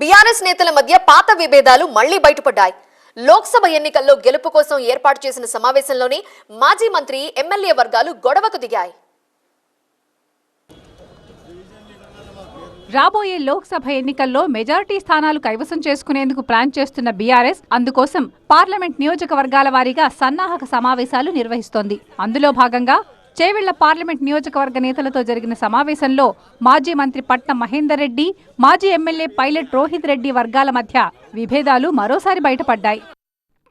BRS నేతల మధ్య పాత విభేదాలు మళ్ళీ బయటపడ్డాయి. లోక్సభ ఎన్నికల్లో గెలుపు కోసం ఏర్పాటు చేసిన సమావేశంలోనే మాజీ మంత్రి ఎమ్మెల్యే వర్గాలు గొడవకు దిగాయి. రాబోయే లోక్సభ ఎన్నికల్లో మెజారిటీ స్థానాలు కైవసం చేసుకునేందుకు ప్లాన్ చేస్తున్న బీఆర్ఎస్ అందుకోసం పార్లమెంట్ నియోజకవర్గాల వారీగా సన్నాహక సమావేశాలు నిర్వహిస్తోంది. అందులో భాగంగా చేవెళ్ళ పార్లమెంట్ నియోజకవర్గ నేతలతో జరిగిన సమావేశంలో మాజీ మంత్రి పట్నం మహేందర్ రెడ్డి మాజీ ఎమ్మెల్యే పైలట్ రోహిత్ రెడ్డి వర్గాల మధ్య విభేదాలు మరోసారి బయటపడ్డాయి.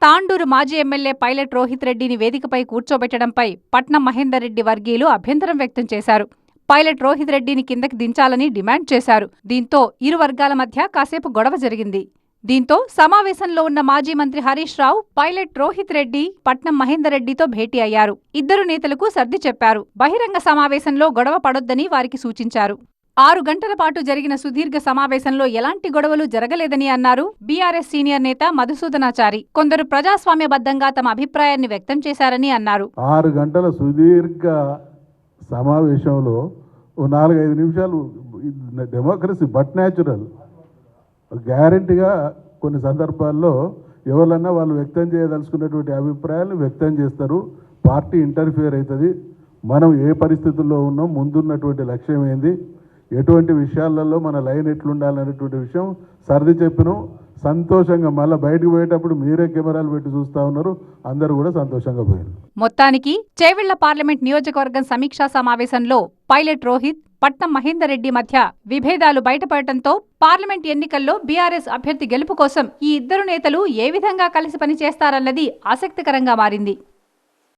తాండూరు మాజీ ఎమ్మెల్యే పైలట్ రోహిత్ రెడ్డిని వేదికపై కూర్చోబెట్టడంపై పట్నం మహేందర్ రెడ్డి వర్గీయులు అభ్యంతరం వ్యక్తం చేశారు. పైలట్ రోహిత్ రెడ్డిని కిందకి దించాలని డిమాండ్ చేశారు. దీంతో ఇరు వర్గాల మధ్య కాసేపు గొడవ జరిగింది. దీంతో సమావేశంలో ఉన్న మాజీ మంత్రి హరీష్ రావు పైలట్ రోహిత్ రెడ్డి పట్నం మహేందర్ రెడ్డితో భేటీ అయ్యారు. ఇద్దరు నేతలకు సర్ది చెప్పారు. బహిరంగ సమావేశంలో గొడవ పడొద్దని వారికి సూచించారు. ఆరు గంటల పాటు జరిగిన సుదీర్ఘ సమావేశంలో ఎలాంటి గొడవలు జరగలేదని అన్నారు బీఆర్ఎస్ సీనియర్ నేత మధుసూదనాచారి. కొందరు ప్రజాస్వామ్యబద్ధంగా తమ అభిప్రాయాన్ని వ్యక్తం చేశారని అన్నారు. ఆరు గంటల సుదీర్ఘ సమావేశంలో నాలుగైదు నిమిషాలు డెమోక్రసీ బట్ న్యాచురల్ గ్యారంటీగా కొన్ని సందర్భాల్లో ఎవరన్నా వాళ్ళు వ్యక్తం చేయదలుచుకున్నటువంటి అభిప్రాయాలను వ్యక్తం చేస్తారు. పార్టీ ఇంటర్ఫియర్ అవుతుంది. మనం ఏ పరిస్థితుల్లో ఉన్నాం ముందున్నటువంటి లక్ష్యం ఏంది ఎటువంటి విషయాలలో మన లైన్ ఎట్లుండాలనేటువంటి విషయం సర్ది చెప్పినాం సంతోషంగా మళ్ళీ బయటకు పోయేటప్పుడు మీరే కెమెరాలు పెట్టి చూస్తూ ఉన్నారు. అందరూ కూడా సంతోషంగా పోయారు మొత్తానికి చేవెళ్ళ పార్లమెంట్ నియోజకవర్గం సమీక్షా సమావేశంలో పైలట్ రోహిత్ పట్నం మహేందర్ రెడ్డి మధ్య విభేదాలు బయటపడటంతో పార్లమెంట్ ఎన్నికల్లో బీఆర్ఎస్ అభ్యర్థి గెలుపు కోసం ఈ ఇద్దరు నేతలు ఏ విధంగా కలిసి పనిచేస్తారన్నది ఆసక్తికరంగా మారింది.